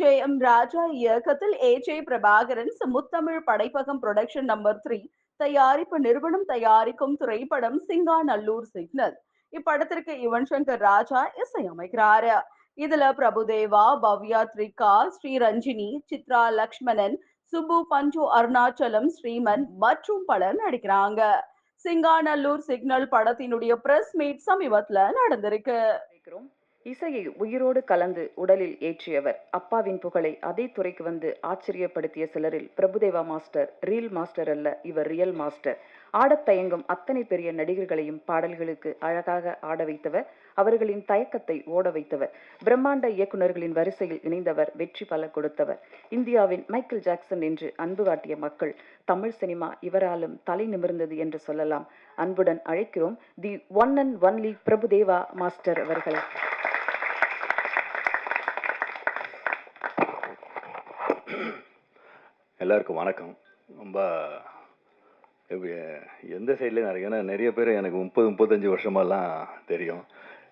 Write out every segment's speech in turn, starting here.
J M Raja இயக்கத்தில் A. J. Prabhakaran Muthamizh Padaippagam production number three தயாரிப்பு நிறுவனம் தயாரிக்கும் திரைப்படம் சிங்காநல்லூர் சிக்னல் இப்படத்திற்கு யுவன் சங்கர் ராஜா இசையமைக்கிறார். இதுல பிரபுதேவா பவ்யா த்ரிகா ஸ்ரீரஞ்சினி சித்ரா லக்ஷ்மணன் சுப்பு பஞ்சு அருணாச்சலம் ஸ்ரீமன் மற்றும் பலர் நடிக்கிறாங்க. சிங்காநல்லூர் சிக்னல் படத்தினுடைய பிரஸ் மீட் சமீபத்துல நடந்திருக்கு. இசையை உயிரோடு கலந்து உடலில் ஏற்றியவர். அப்பாவின் புகழை அதே துறைக்கு வந்து ஆச்சரியப்படுத்திய சிலரில் பிரபுதேவா மாஸ்டர் ரீல் மாஸ்டர் அல்ல இவர் ரியல் மாஸ்டர். ஆடத் தயங்கும் அத்தனை பெரிய நடிகர்களையும் பாடல்களுக்கு அழகாக ஆட வைத்தவர். அவர்களின் தயக்கத்தை ஓட வைத்தவர். பிரம்மாண்ட இயக்குனர்களின் வரிசையில் இணைந்தவர் வெற்றி பல கொடுத்தவர். இந்தியாவின் மைக்கேல் ஜாக்சன் என்று அன்பு காட்டிய மக்கள் தமிழ் சினிமா இவராலும் தலை நிமிர்ந்தது என்று சொல்லலாம். அன்புடன் அழைக்கிறோம் the one and only Prabhudeva master அவர்களை. எல்லாருக்கும் வணக்கம். ரொம்ப எப்படி, எந்த சைட்லேயும் நிறைய ஏன்னா நிறைய பேர் எனக்கு முப்பது முப்பத்தஞ்சு வருஷமாலாம் தெரியும்.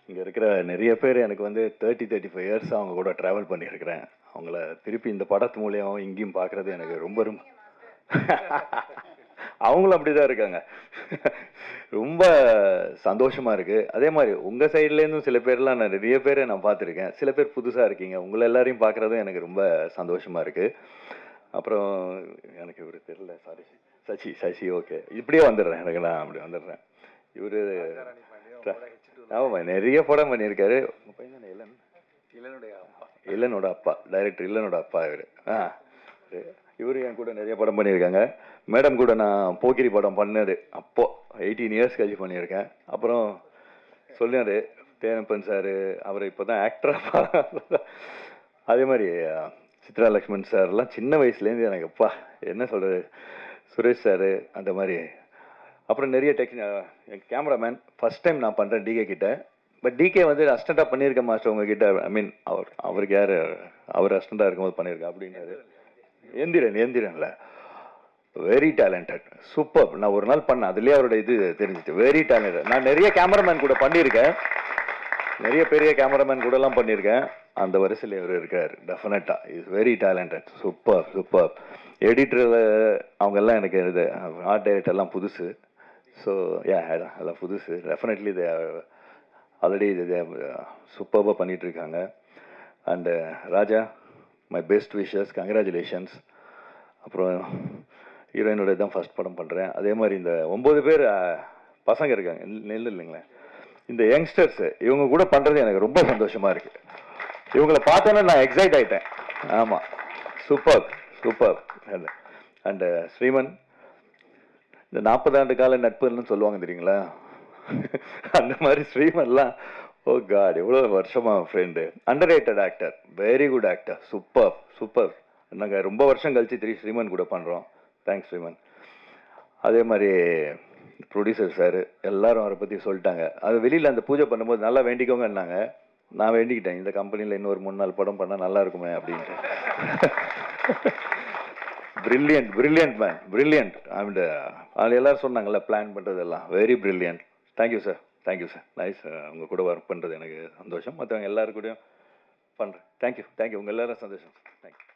இங்கே இருக்கிற நிறைய பேர் எனக்கு வந்து தேர்ட்டி தேர்ட்டி ஃபைவ் இயர்ஸ் அவங்க கூட ட்ராவல் பண்ணியிருக்கிறேன். அவங்கள திருப்பி இந்த படத்து மூலியமாகவும் இங்கேயும் பார்க்குறது எனக்கு ரொம்ப ரொம்ப அவங்களும் அப்படி தான் இருக்காங்க. ரொம்ப சந்தோஷமா இருக்கு. அதே மாதிரி உங்க சைட்லேருந்தும் சில பேர்லாம் நான் நிறைய பேரை நான் பார்த்துருக்கேன். சில பேர் புதுசா இருக்கீங்க. உங்களை எல்லாரையும் பார்க்குறதும் எனக்கு ரொம்ப சந்தோஷமா இருக்கு. அப்புறம் எனக்கு இவர் தெரியல. சாரி சசி சசி ஓகே இப்படியே வந்துடுறேன். எனக்கு நான் அப்படி வந்துடுறேன். இவரு ஆமாம் நிறைய படம் பண்ணியிருக்காரு. உங்க பையன் இளன். இளனோட அப்பா. டைரக்டர் இளனோட அப்பா இவர். ஆ. இவர் என் கூட நிறைய படம் பண்ணியிருக்காங்க. மேடம் கூட நான் போக்கிரி படம் பண்ணது. அப்போது எயிட்டீன் இயர்ஸ் கழிச்சு பண்ணியிருக்கேன். அப்புறம் சொன்னார் தேனப்பன் சார் அவர் இப்போ தான் ஆக்டராக அதே மாதிரி சித்ரா லக்ஷ்மண் சார்லாம் சின்ன வயசுலேருந்து எனக்கு அப்பா என்ன சொல்கிறது சுரேஷ் சார் அந்த மாதிரி. அப்புறம் நிறைய டெக்னி என் கேமராமேன் ஃபஸ்ட் டைம் நான் பண்ணுறேன் டிகே கிட்ட. பட் டிகே வந்து அஸ்டண்ட்டாக பண்ணியிருக்கேன் மாஸ்டர் உங்ககிட்ட ஐ மீன் அவர் அவருக்கு யார் அவர் அஸ்டண்ட்டாக இருக்கும்போது பண்ணியிருக்கேன் அப்படின்னாரு. எந்திரன் எந்திரன்ல. வெரி டேலண்டட் சூப்பர் நான் ஒரு நாள் பண்ணேன். அதுலயே அவரோட இது தெரிஞ்சிச்சு. வெரி டேலண்டட் நான் நிறைய கேமராமேன் கூட பண்ணியிருக்கேன். நிறைய பெரிய கேமராமேன் கூட எல்லாம் பண்ணியிருக்கேன். அந்த வரிசையில் இவர் இருக்கார். டெஃபினட்டா is very talented super super எடிட்டரில் அவங்க எல்லாம் எனக்கு இது ஆர்ட் டைரக்டர் எல்லாம் புதுசு. ஸோ ஏ எல்லாம் புதுசு. டெஃபினெட்லி இது ஆல்ரெடி இது சூப்பராக பண்ணிட்டு இருக்காங்க. And Raja my best wishes congratulations அப்புறம் ஹீரோயினோட தான் ஃபர்ஸ்ட் படம் பண்ணுறேன் அதே மாதிரி இந்த ஒம்பது பேர் பசங்க இருக்காங்க. நெல் இல்லைங்களேன் இந்த யங்ஸ்டர்ஸு இவங்க கூட பண்ணுறது எனக்கு ரொம்ப சந்தோஷமா இருக்குது இவங்கள பார்த்தோன்னே நான் எக்ஸைட் ஆயிட்டேன். ஆமாம் சூப்பர் சூப்பர் அண்டு ஸ்ரீமன் இந்த நாற்பது ஆண்டு கால நட்புன்னு சொல்லுவாங்க தெரியுங்களா? அந்த மாதிரி ஸ்ரீமன்லாம் Oh ஓ காட் எவ்வளோ வருஷமா friend underrated actor very good actor super super நாங்கள் ரொம்ப வருஷம் கழிச்சு திரு ஸ்ரீமன் கூட பண்ணுறோம் தேங்க்ஸ் ஸ்ரீமன். அதே மாதிரி ப்ரொடியூசர் சார் எல்லாரும் அவரை பற்றி சொல்லிட்டாங்க. அது வெளியில் அந்த பூஜை பண்ணும்போது நல்லா வேண்டிக்கோங்கன்னாங்க. நான் வேண்டிக்கிட்டேன். இந்த கம்பெனியில் இன்னொரு மூணு நாள் படம் பண்ணால் நல்லா இருக்குமே அப்படின்ட்டு. Brilliant brilliant man brilliant and அது எல்லோரும் சொன்னாங்கல்ல பிளான் பண்ணுறதெல்லாம் very brilliant thank you sir thank you sir nice உங்கள் கூட ஒர்க் பண்ணுறது எனக்கு சந்தோஷம். மற்றவங்க எல்லாருக்கூடையும் பண்ணுறேன் தேங்க்யூ தேங்க்யூ உங்கள் எல்லாரும் சந்தோஷம். தேங்க்யூ